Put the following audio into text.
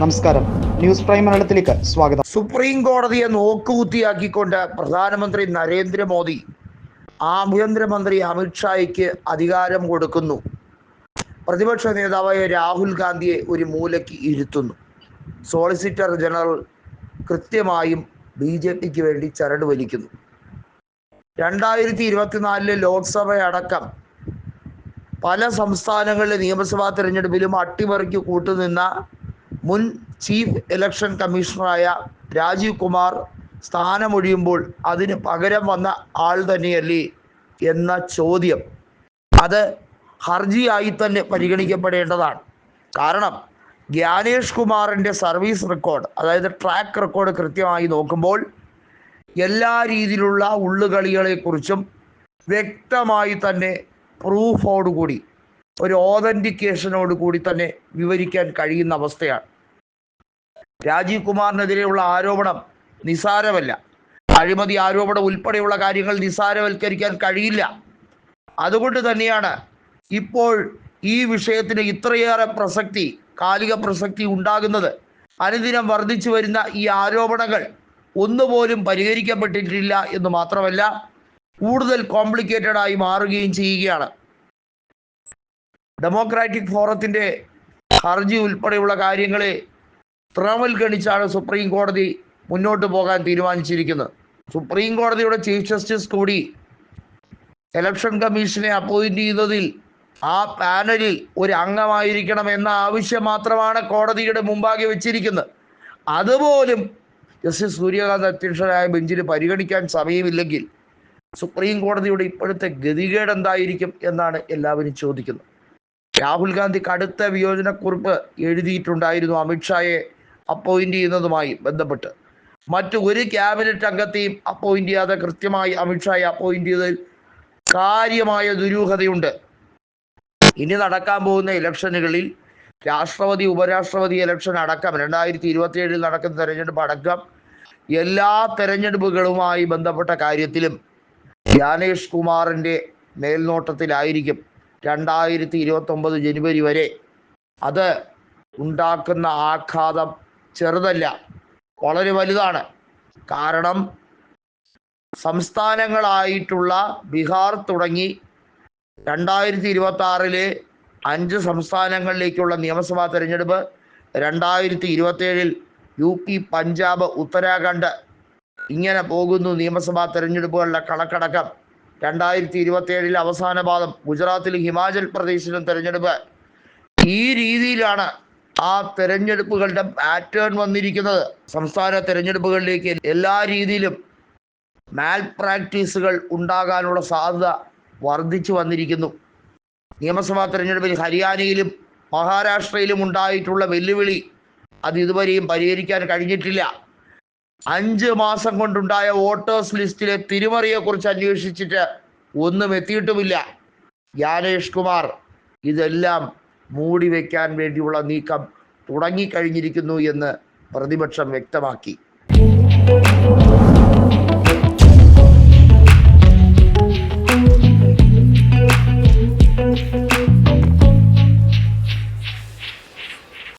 നമസ്കാരം. News prime മലയാളത്തിലേക്ക് സ്വാഗതം. സുപ്രീം കോടതിയെ നോക്കുകുത്തിയാക്കിക്കൊണ്ട് പ്രധാനമന്ത്രി നരേന്ദ്രമോദി ആഭ്യന്തരമന്ത്രി അമിത്ഷായ്ക്ക് അധികാരം കൊടുക്കുന്നു. പ്രതിപക്ഷ നേതാവായ രാഹുൽ ഗാന്ധിയെ ഒരു മൂലയ്ക്ക് ഇരുത്തുന്നു. സോളിസിറ്റർ ജനറൽ കൃത്യമായും ബി ജെ പിക്ക് വേണ്ടി ചരട് വലിക്കുന്നു. രണ്ടായിരത്തി ഇരുപത്തിനാലിലെ ലോക്സഭയടക്കം പല സംസ്ഥാനങ്ങളിലെ നിയമസഭാ തെരഞ്ഞെടുപ്പിലും അട്ടിമറിക്ക് കൂട്ടുനിന്ന മുൻ ചീഫ് ഇലക്ഷൻ കമ്മീഷണറായ രാജീവ് കുമാർ സ്ഥാനമൊഴിയുമ്പോൾ അതിന് പകരം വന്ന ആൾ തന്നെയല്ലേ എന്ന ചോദ്യം. അത് ഹർജിയായി തന്നെ പരിഗണിക്കപ്പെടേണ്ടതാണ്. കാരണം ജ്ഞാനേഷ് കുമാറിന്റെ സർവീസ് റെക്കോർഡ് അതായത് ട്രാക്ക് റെക്കോർഡ് കൃത്യമായി നോക്കുമ്പോൾ എല്ലാ രീതിയിലുള്ള ഉള്ളുകളികളെക്കുറിച്ചും വ്യക്തമായി തന്നെ പ്രൂഫോടുകൂടി ഒരു ഓതന്റിക്കേഷനോട് കൂടി തന്നെ വിവരിക്കാൻ കഴിയുന്ന അവസ്ഥയാണ്. രാജീവ് കുമാറിനെതിരെയുള്ള ആരോപണം നിസാരമല്ല. അഴിമതി ആരോപണം ഉൾപ്പെടെയുള്ള കാര്യങ്ങൾ നിസാരവൽക്കരിക്കാൻ കഴിയില്ല. അതുകൊണ്ട് തന്നെയാണ് ഇപ്പോൾ ഈ വിഷയത്തിന് ഇത്രയേറെ പ്രസക്തി കാലിക പ്രസക്തി ഉണ്ടാകുന്നത്. അനുദിനം വർദ്ധിച്ചു വരുന്ന ഈ ആരോപണങ്ങൾ ഒന്നുപോലും പരിഹരിക്കപ്പെട്ടിട്ടില്ല എന്ന് മാത്രമല്ല കൂടുതൽ കോംപ്ലിക്കേറ്റഡ് ആയി മാറുകയും ചെയ്യുകയാണ്. ഡെമോക്രാറ്റിക് ഫോറത്തിന്റെ ഹർജി ഉൾപ്പെടെയുള്ള കാര്യങ്ങളെ തൃണവൽഗണിച്ചാണ് സുപ്രീം കോടതി മുന്നോട്ട് പോകാൻ തീരുമാനിച്ചിരിക്കുന്നത്. സുപ്രീം കോടതിയുടെ ചീഫ് ജസ്റ്റിസ് കൂടി ഇലക്ഷൻ കമ്മീഷനെ അപ്പോയിന്റ് ചെയ്തതിൽ ആ പാനലിൽ ഒരു അംഗമായിരിക്കണം എന്ന ആവശ്യം മാത്രമാണ് കോടതിയുടെ മുമ്പാകെ വെച്ചിരിക്കുന്നത്. അതുപോലും ജസ്റ്റിസ് സൂര്യകാന്ത് അധ്യക്ഷനായ ബെഞ്ചിൽ പരിഗണിക്കാൻ സമയമില്ലെങ്കിൽ സുപ്രീം കോടതിയുടെ ഇപ്പോഴത്തെ ഗതികേട് എന്തായിരിക്കും എന്നാണ് എല്ലാവരും ചോദിക്കുന്നത്. രാഹുൽ ഗാന്ധി കടുത്ത വിയോജനക്കുറിപ്പ് എഴുതിയിട്ടുണ്ടായിരുന്നു അമിത്ഷായെ അപ്പോയിന്റ് ചെയ്യുന്നതുമായി ബന്ധപ്പെട്ട്. മറ്റു ഒരു ക്യാബിനറ്റ് അംഗത്തെയും അപ്പോയിന്റ് ചെയ്യാതെ കൃത്യമായി അമിത്ഷായെ അപ്പോയിന്റ് ചെയ്തതിൽ കാര്യമായ ദുരൂഹതയുണ്ട്. ഇനി നടക്കാൻ പോകുന്ന ഇലക്ഷനുകളിൽ രാഷ്ട്രപതി ഉപരാഷ്ട്രപതി ഇലക്ഷൻ അടക്കം രണ്ടായിരത്തി ഇരുപത്തി ഏഴിൽ നടക്കുന്ന തെരഞ്ഞെടുപ്പ് അടക്കം എല്ലാ തെരഞ്ഞെടുപ്പുകളുമായി ബന്ധപ്പെട്ട കാര്യത്തിലും ജ്ഞാനേഷ് കുമാറിന്റെ മേൽനോട്ടത്തിലായിരിക്കും രണ്ടായിരത്തി ഇരുപത്തൊമ്പത് ജനുവരി വരെ അത് ഉണ്ടാക്കുന്ന ആഘാതം ചെറുതല്ല വളരെ വലുതാണ്. കാരണം സംസ്ഥാനങ്ങളായിട്ടുള്ള ബീഹാർ തുടങ്ങി രണ്ടായിരത്തി ഇരുപത്തി ആറിലെ അഞ്ച് സംസ്ഥാനങ്ങളിലേക്കുള്ള നിയമസഭാ തെരഞ്ഞെടുപ്പ് രണ്ടായിരത്തി ഇരുപത്തേഴിൽ യു പി പഞ്ചാബ് ഉത്തരാഖണ്ഡ് ഇങ്ങനെ പോകുന്നു നിയമസഭാ തെരഞ്ഞെടുപ്പുകളുടെ കണക്കടക്കം. രണ്ടായിരത്തി ഇരുപത്തി ഏഴിൽ അവസാന പാദം ഗുജറാത്തിലും ഹിമാചൽ പ്രദേശിലും തെരഞ്ഞെടുപ്പ്. ഈ രീതിയിലാണ് ആ തെരഞ്ഞെടുപ്പുകളുടെ പാറ്റേൺ വന്നിരിക്കുന്നത് സംസ്ഥാന തെരഞ്ഞെടുപ്പുകളിലേക്ക് എല്ലാ രീതിയിലും മാൽ പ്രാക്ടീസുകൾ ഉണ്ടാകാനുള്ള സാധ്യത വർദ്ധിച്ചു വന്നിരിക്കുന്നു. നിയമസഭാ തെരഞ്ഞെടുപ്പിൽ ഹരിയാനയിലും മഹാരാഷ്ട്രയിലും ഉണ്ടായിട്ടുള്ള വെല്ലുവിളി അത് ഇതുവരെയും പരിഹരിക്കാൻ കഴിഞ്ഞിട്ടില്ല. അഞ്ച് മാസം കൊണ്ടുണ്ടായ വോട്ടേഴ്സ് ലിസ്റ്റിലെ തിരിമറിയെക്കുറിച്ച് അന്വേഷിച്ചിട്ട് ഒന്നും എത്തിയിട്ടുമില്ല. ജ്ഞാനേഷ് കുമാർ ഇതെല്ലാം മൂടി വയ്ക്കാൻ വേണ്ടിയുള്ള നീക്കം തുടങ്ങിക്കഴിഞ്ഞിരിക്കുന്നു എന്ന് പ്രതിപക്ഷം വ്യക്തമാക്കി.